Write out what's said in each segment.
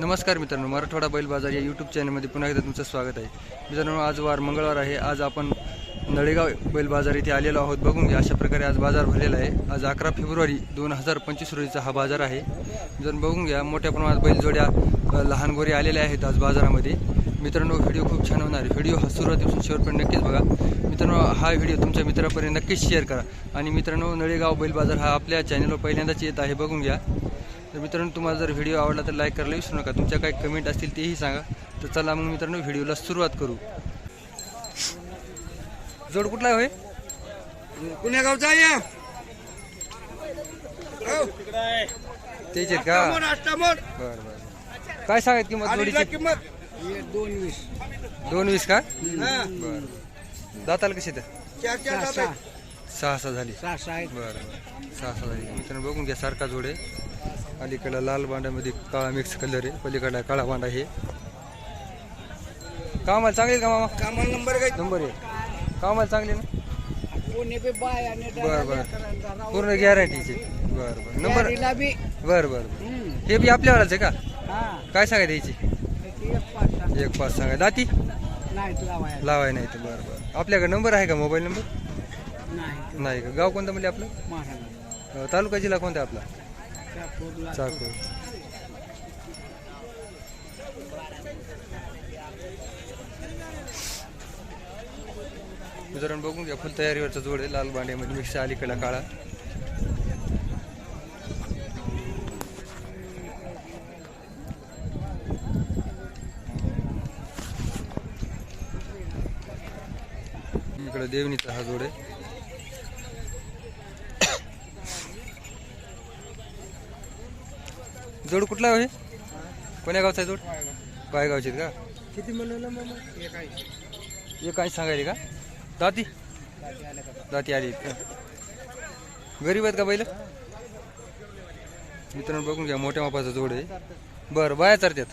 नमस्कार मित्रांनो मराठवाडा बैल बाजार या यूट्यूब चॅनलमध्ये पुन्हा एकदा तुमचं स्वागत आहे. मित्रांनो आज वार मंगळवार आहे. आज आपण नळेगाव बैल बाजार इथे आलेलो आहोत. बघून घ्या अशा प्रकारे आज बाजार भरलेला आहे. आज अकरा फेब्रुवारी दोन हजार पंचवीस रोजीचा हा बाजार आहे. जर बघून घ्या मोठ्या प्रमाणात बैलजोड्या लहान गोरे आलेल्या आहेत आज बाजारामध्ये. मित्रांनो व्हिडिओ खूप छान होणार आहे. व्हिडिओ हा सुरुवातीपासून शेवटपर्यंत नक्कीच बघा. मित्रांनो हा व्हिडिओ तुमच्या मित्रापर्यंत नक्कीच शेअर करा. आणि मित्रांनो नळेगाव बैल बाजार हा आपल्या चॅनलवर पहिल्यांदाच येत आहे. बघून घ्या. तर मित्रांनो तुम्हाला जर व्हिडिओ आवडला तर लाईक करायला विसरू नका. तुमच्या काही कमेंट असतील तेही सांगा. तर चला मग मित्रांनो व्हिडिओला सुरुवात करू. जोड कुठला आहे होय? पुण्या गावचा या तेच आहेत का? बरं बरं काय सांगत किंमत जोडीची? किंमत दोन वीस. दोन वीस का? हा. बरं. दाताला कशी तर चार चार सहा. सहा सहा झाली. सहा सहा आहेत. बरं बरं. सहा सहा झाली. मित्रांनो बघून घ्या सारखा जोड आहे. अलीकडला लाल बांड्यामध्ये काळा मिक्स कलर आहे. पलीकडला काळा बांडा आहे. कामाला चांगले का मामा? कामाला नंबर काय? नंबर आहे. कामाला चांगले ना? बरं बरं. पूर्ण गॅरंटीचे बरं बरं. नंबर बरं बरं. हे बी आपल्यावालाच आहे का? काय सांगायचं याची त्याची एक पाच सांगा. दाती? लावाय नाही तर बरं बरं. आपल्याकडे नंबर आहे का? Mobile number? नाही का? गाव कोणतं म्हणजे आपलं? तालुका जिल्हा कोणता आपला? चाकूर मित्रांनो बघून घ्या फुल तयारीवरचा जोड आहे लाल बांड्यामध्ये मिक्स अलीकडला काळा. इकडे देवणीचा हा जोड आहे. जोड कुठला आहे? कोण्या गावचा आहे जोड? गावचे का? किती म्हणलं मामा? हे काय सांगायले का? दाती? दाती आली. गरीब आहेत का बैल? मित्रांनो बघून घ्या मोठ्या मापाचा जोड आहे. बरं बाया चारत्यात.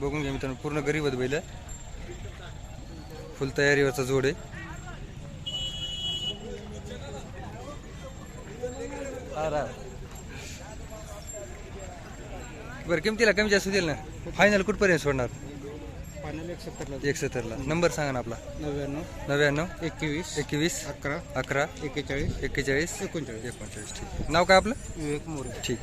बघून घ्या मित्रांनो पूर्ण गरीब आहेत बैल. फुल तयारीवरचा जोड आहे. बरं किमतीला कमी जास्त होतील ना? फायनल कुठपर्यंत सोडणार? पाण्याला एक सत्तरला एक सत्तरला नंबर सांगा ना आपला. नव्याण्णव. नव्याण्णव. एकवीस. एकवीस. अकरा. अकरा. एक्केचाळीस एक्केचाळीस एकोणचाळीस. एकोणचाळीस. ठीक. नाव काय आपलं? विवेक मोरे. ठीक.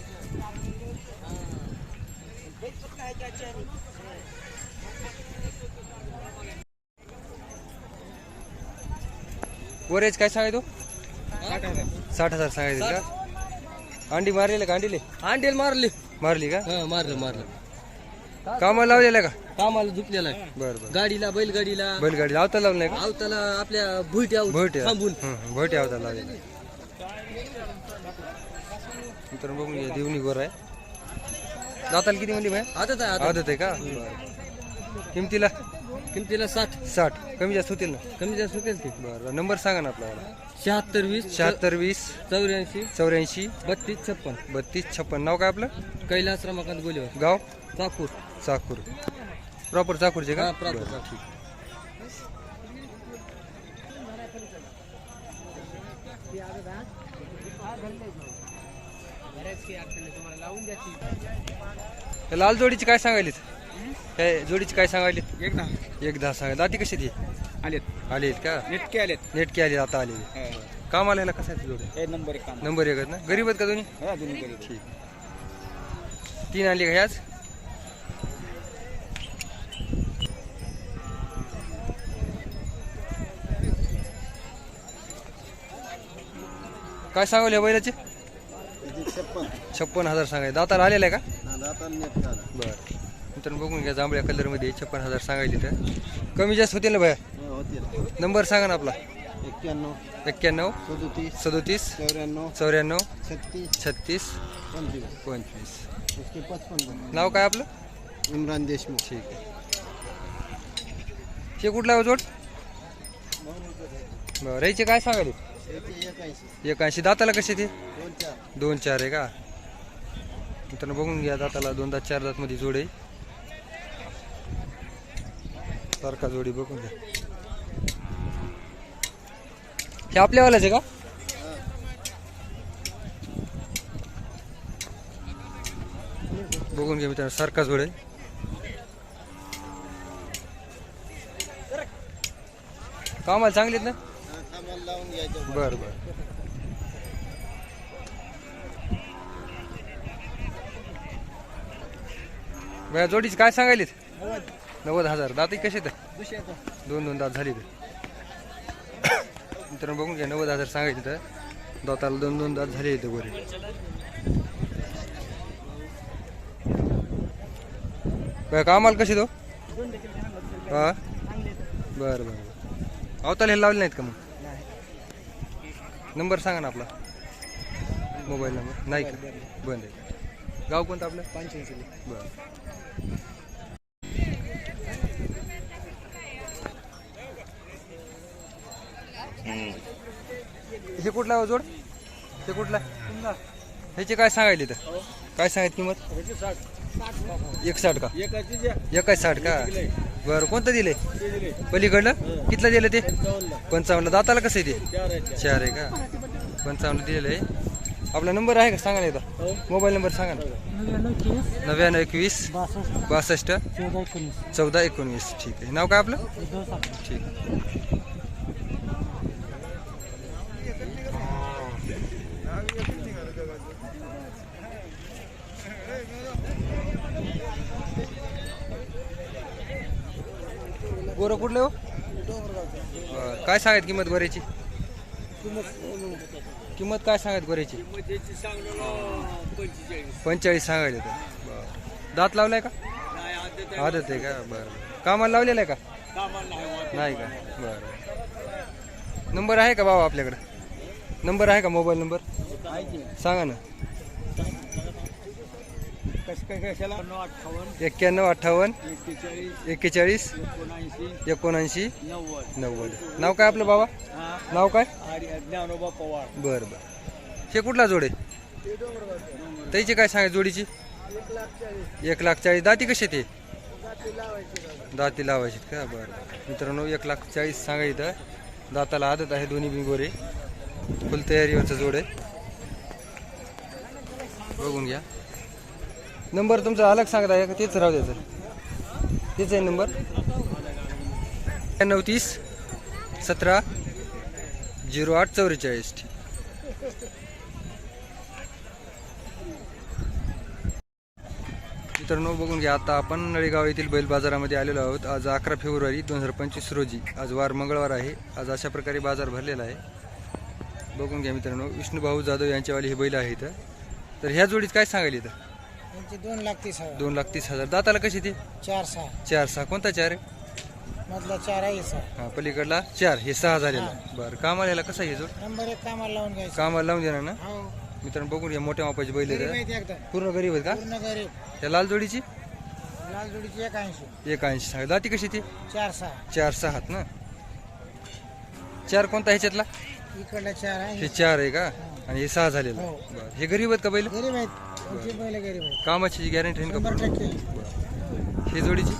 वरेज काय सांगाय तो साठ हजार सांगायचे का? अंडी मारलेलं का? अंडीले? अंडेल मारले. मारली का? मारलं मारलं. कामाला लावलेलं का? कामाला झुकलेला आहे. बरं बरं. गाडीला बैलगाडीला. बैलगाडी लावता लावलं नाही का? आवताला आपल्या भुईट्या भोटे थांबून. भोटे आवता लावलेलं मित्रांनो बघून घ्या देवणी गोर आहे. दाताला किती म्हणली बाय आता आता आदत. आहे का? बरं. किमतीला? किमतीला साठ. साठ. कमी जास्त होतील ना? कमी जास्त होतील ते. बरं. नंबर सांगा ना आपल्याला. शहात्तर वीस शहात्तर वीस चौऱ्याऐंशी चौऱ्याऐंशी बत्तीस छप्पन. बत्तीस छप्पन. नाव काय आपलं? कैलास रमाकांत गोलीवर. गाव? चाकूर. चाकूर. प्रॉपर चाकूरचे का? हा प्रॉपर बरं. चाकूर. हे लाल जोडीची काय सांगायलीत? काय जोडीची काय सांगायलीत? एक ना एक दहा सांगा. दाती कशी ती आलेत. आली का? नेटके आलेत. नेटकी आली आता आली काम आलेला कसा आहे जोडी? हे नंबर एक काम. नंबर एक आहेत ना? गरीब आहेत का दोन्ही? हा दोन्ही गरीब ठीक. तीन आली का ह्याच? काय सांगवले बैलाचे? छप्पन. छप्पन हजार सांगाय दाताला आलेला आहे का आता नेट बरं. मित्रांनो बघून घ्या जांभळ्या कलरमध्ये छप्पन हजार सांगायले तर कमी जास्त होतील ना भया? नंबर सांगा ना आपला. एक्क्याण्णव एक्क्याण्णव सदोतीस सदोतीस चौऱ्याण्णव चौऱ्याण्णव छत्तीस छत्तीस पंचवीस. पंचवीस. उसके पचपन नाव काय आपलं? इम्रान देशमुख. ठीक आहे. हे कुठला आहे हो जोड बरं काय सांगाले एकाऐंशी. एक ऐंशी दाताला कसे ते? दोन चार. दोन चार आहे का? मित्रांनो बघून घ्या दाताला. दोन दात चार दात मध्ये जोड. आहे सारखा जोडी बघून घ्या. हे आपल्यावालाच आहे का? बघून घे मित्रांनो सारखाच वेळ कामाला चांगले ना? बर बर. बया जोडीची काय सांगायलीत? नव्वद हजार. दात कसे तर दोन दोन दात झाली तर मित्रांनो बघून घ्या नव्वद हजार सांगायचे तर. दाताला दोन दोन दात झाले इथं गोरे बया कामाला कशी तो? हा? बरं बरं बरं. अवताला हे लावले नाहीत का मग? नंबर सांगा ना आपला. Mobile number. नाही का? बंद आहे. गाव कोणतं आपलं? पंच्याऐंशी बरं. हे कुठला आहे हो जोड? हे कुठला? ह्याची काय सांगायली तर काय सांगायची किंमत? एक साठ का? एकाच साठ का? बरं कोणतं दिले पलीकडलं? कितलं दिलं ते? पंचावन्न. दाताला कसं आहे ते? चार आहे का? पंचावन्न दिलेलं आहे आपला नंबर आहे का? सांगा ना एकदा. मोबाईल नंबर सांगा ना. नव्याण्णव एकवीस. बासष्ट. चौदा एकोणवीस ठीक आहे. नाव काय आपलं? ठीक गोरं कुठले हो? बरं. काय सांगत किंमत गोऱ्याची? किंमत काय सांगत गोऱ्याची? पंचेचाळीस सांगायला तर बरं. दात लावलाय का? आदत आहे का? बरं. कामाला लावलेलं आहे का? नाही का? बरं. नंबर आहे का बाबा आपल्याकडे? नंबर आहे का मोबाईल नंबर? सांगा ना. एक्क्याण्णव अठ्ठावन्न. एक्केचाळीस. एकोणऐंशी. नव्वद. नाव काय आपलं बाबा? नाव काय? ज्ञानोबा पवार. बरं बरं. हे कुठला जोड आहे? त्याची काय सांगा जोडीची? एक लाख चाळीस. दाती कशी ते? दाती लावायची. का? बरं बरं. मित्रांनो एक लाख चाळीस सांगा इथं. दाताला आदत आहे दोन्ही बिंगोरे. फुल तयारीवरचं जोड आहे. बघून घ्या. नंबर तुमचा अलग सांगता आहे का तेच राहू द्यायचं तेच आहे नंबर. नऊ तीस सतरा झिरो आठ चौवेचाळीस. ठीक मित्रांनो बघून घ्या आता आपण नळेगाव येथील बैल बाजारामध्ये आलेलो आहोत. आज अकरा फेब्रुवारी दोन हजार पंचवीस रोजी. आज वार मंगळवार आहे. आज अशा प्रकारे बाजार भरलेला आहे. बघून घ्या मित्रांनो विष्णुभाऊ जाधव यांच्यावाली हे बैल आहेत. तर ह्या जोडीत काय सांगायला इथं? यांचे दोन लाख तीस हजार. दोन लाख तीस हजार. दाताला कशी ती? चार सहा. चार सहा. कोणता चार? आहे मधला चार आहे सहा. हा पलीकडला चार. हे सहा झालेला. बरं कामाला याला कसा आहे जोड नंबर एक कामाला लावून घ्यायचं. कामाला लावून देणार ना? हो. मित्रांनो बघून घ्या मोठ्या मापाची बैल गरीब आहेत एकदम. पूर्ण गरीब आहेत का? पूर्ण गरीब. त्या लाल जोडीची? लाल जोडीची एक ऐंशी एक ऐंशी सांगा दाती कशी ती? चार सहा. चार सहा आहेत ना? चार कोणता ह्याच्यातला? इकडला चार आहे. हे चार आहे का? आणि हे सहा झालेलं. हो. बरं. हे गरीब आहेत का बैल? गरीब आहेत. त्यांची बैल गरीब कामाची गॅरंटी आहे शंभर का टक्के. हे जोडीची?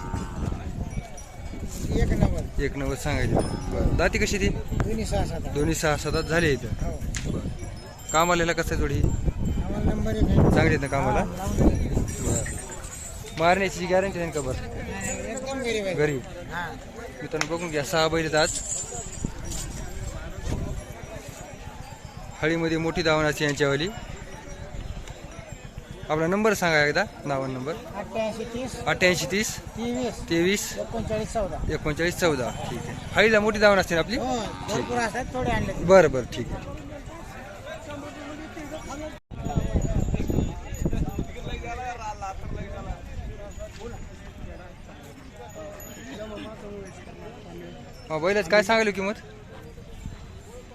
एक नंबर एक नव्वद सांगायची. बरं. दाती कशी ती? दोन्ही सहा सात. दोन्ही सहा सात झाले इथं. हो. कामाला कसं जोडी? आम्हाला नंबर एक आहे. चांगली आहेत ना कामाला? लावून द्या. बरं. मारण्याची गॅरंटी आहे का बरं? एकदम गरीब आहे. गरीब. हा. मित्रांनो बघून घ्या सहा बैल आहेत आज. हळीमध्ये मोठी दावणाची यांच्यावाली. आपला नंबर सांगा एकदा नावन नंबर. अठ्ठ्याऐंशी तीस. अठ्ठ्याऐंशी तीस. तेवीस. तेवीस. एकोणचाळीस चौदा. एकोणचाळीस चौदा. ठीक आहे. हळीला मोठी दावण असते ना आपली? हो भरपूर असतात थोडे आणले बरं बरं ठीक आहे. हा बैलाच काय सांगायला किंमत?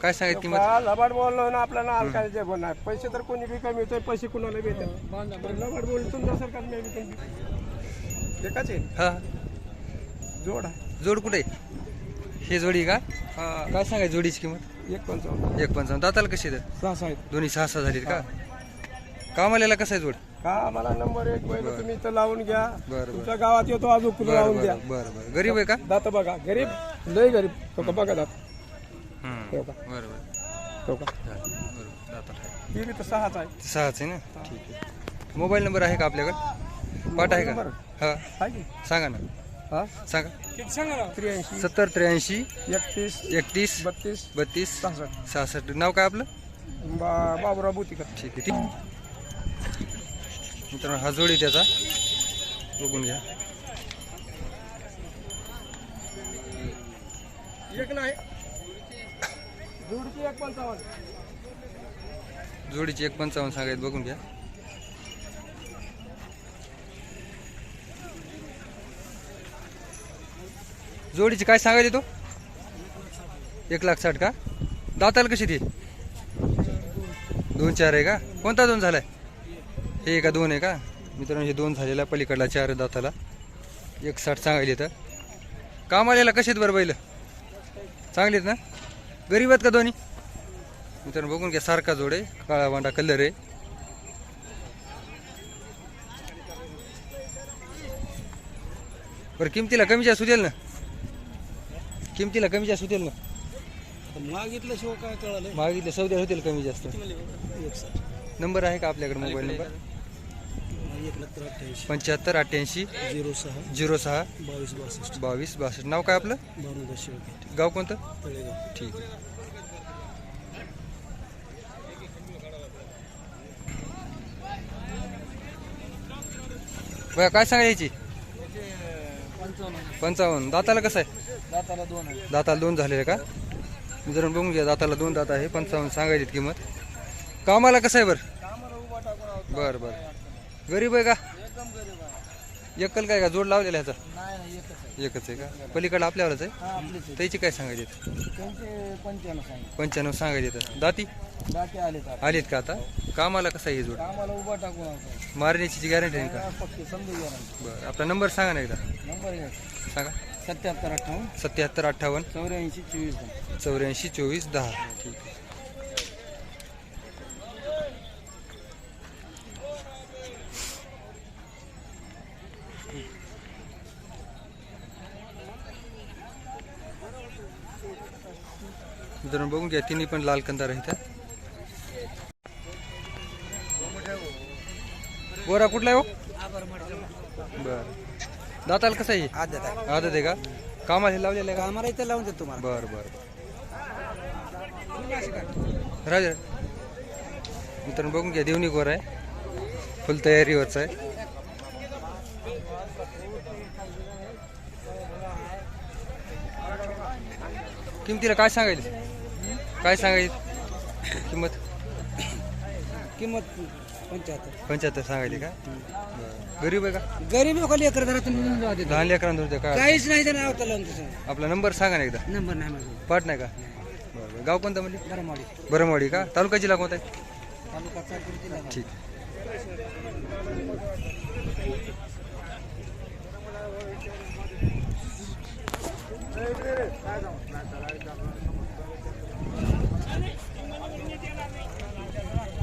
काय सांगायची किंमत लबाड बोललो ना आपल्याला काय जे बोलणार. पैसे तर कोणी बी कमी होतोय पैसे कुणाला पण लबाड बोलून तुमच्या सरकार मी बी एकाच आहे? हा. जोड आहे. जोड कुठे? हे जोडी का? हा. काय सांगायची जोडीची किंमत? एक पंचावन्न एक पंचावन्न दाताला कशी आहे सहा सहा आहेत. दोन्ही सहा सहा झालीत का? कामाला कसं आहे जोड? का आम्हाला नंबर एक बैल तुम्ही इथं लावून घ्या. बरं तुमच्या गावात येतो अजून कुठं बरं लावून द्या. बरं बरं. बरं गरीब आहे का? दात बघा. गरीब लय गरीब. तो का बघा दात. का? का? झालं. बरोबर. ही बी तर सहाच आहे. सहाच आहे ना? ठीक आहे. मोबाईल नंबर आहे का आपल्याकडे? पाठ आहे का? हा. आहे की? सांगा ना. हा? सांगा. त्र्याऐंशी सत्तर त्र्याऐंशी एकतीस एकतीस बत्तीस बत्तीस सहासष्ट. सहासष्ट. नाव काय आपलं? बा बाबुराव बोतीकर. ठीक आहे ठीक. मित्रांनो हा जोडी त्याचा. बघून घ्या. एक नाही. एक पंचावन्न जोडीची एक पंचावन्न सांगायचं बघून घ्या. जोडीची काय सांगायची तो? एक लाख साठ का? दाताला कशी ती? दोन चार आहे का? कोणता दोन झालाय? हे का दोन आहे का? मित्रांनो हे दोन झालेला पलीकडला चार दाताला. एक साठ सांगायली तर काम कशीत कसे आहेत बरं बैल? चांगली आहेत ना? गरीब आहेत का दोन्ही? मित्रांनो बघून घ्या सारखा जोड आहे काळा वांडा कलर आहे. बरं किमतीला कमी जास्त होतील ना? किमतीला कमी जास्त होतील ना मागितलं शिव काय कळालं मागितले सौद्या होतील कमी जास्त. नंबर आहे का आपल्याकडे मोबाईल नंबर? एक लाख अठ्ठ्याऐंशी. पंच्याहत्तर अठ्ठ्याऐंशी झिरो सहा. झिरो सहा बावीस बासष्ट. बावीस बासष्ट. नाव काय आपलं? गाव कोणतं? तळेगाव. ठीक आहे. बघा काय सांगायची पंचावन्न. दाताला कसं आहे? दाताला दोन आहे. दाताला दोन झालेले का? जर बघून घ्या दाताला दोन दात आहे. पंचावन्न सांगायची किंमत. कामाला कसं आहे बरं? बरं बरं. गरीब आहे का? एकल काय का? जोड लावलेला ह्याचा नाही नाही एकच आहे. एकच आहे का? पलीकडे आपल्यावरच आहे? हा आपलीच आहे. त्याची काय सांगायची त्यांचे पंच्याण्णव सांगितलं. पंच्याण्णव सांगायची तर दाती? दाते आले तर आलीत का आता? कामाला कसं आहे हे जोड? आम्हाला उभा टाकून मारण्याची गॅरंटी आहे का? पक्की घ्या बरं आपला नंबर सांगा ना एकदा. नंबर घ्या. सांगा. सत्याहत्तर अठ्ठावन्न. सत्याहत्तर अठ्ठावन्न. चौऱ्याऐंशी चोवीस चौऱ्याऐंशी चोवीस दहा. ठीक आहे. मित्रांनो बघून घ्या तिन्ही पण लाल कंदार आहेत हा. गोरा कुठला आहे हो? बर. दाताल कसं आहे? आदत आहे. आदत आहे का? कामाला लावलेलं आहे का? आम्हाला इथं लावून देतो तुम्हाला. बर बर. राजा. मित्रांनो बघून घ्या देवणी गोर आहे. फुल तयारीवरच आहे. किमतीला काय सांगायचं? काय सांगायचं किंमत? किंमत पंच्याहत्तर. पंच्याहत्तर सांगायची का? बरं. गरीब आहे का? गरीब लोक जाऊ देतो. लहान लेकरांना का काहीच नाही आपला नंबर सांगा ना एकदा. नंबर नाही माझा. पाठ नाही का? बरं बरं. गाव कोणतं म्हणजे बरं माडी बरमवाडी का? तालुका जिल्हा कोणता आहे? तालुका चाकूर जिल्हा. ठीक.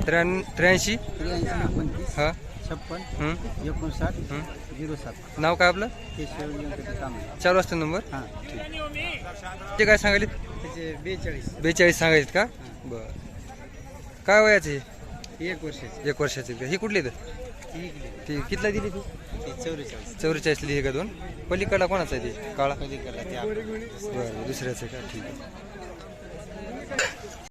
त्र्याण्णव त्र्याऐंशी? त्र्याऐंशी एकोणतीस हा. छप्पन हं, एकोणसाठ हं. झिरो सात. नाव काय आपलं? केशव व्यंकटेश कांबळे. चार वाजता नंबर हां. ते काय सांगायले त्याचे बेचाळीस. बेचाळीस सांगायचे का? बर. काय वयाचे एक वर्षाचे. एक वर्षाचे का? ही कुठली तर ती कितला दिली ती? चौवेचाळीस. चौवेचाळीसली आहे का दोन? पलीकडला कोणाचा आहे ते? काळा? पलीकडला ते बरं दुसऱ्याचं आहे का? ठीक आहे.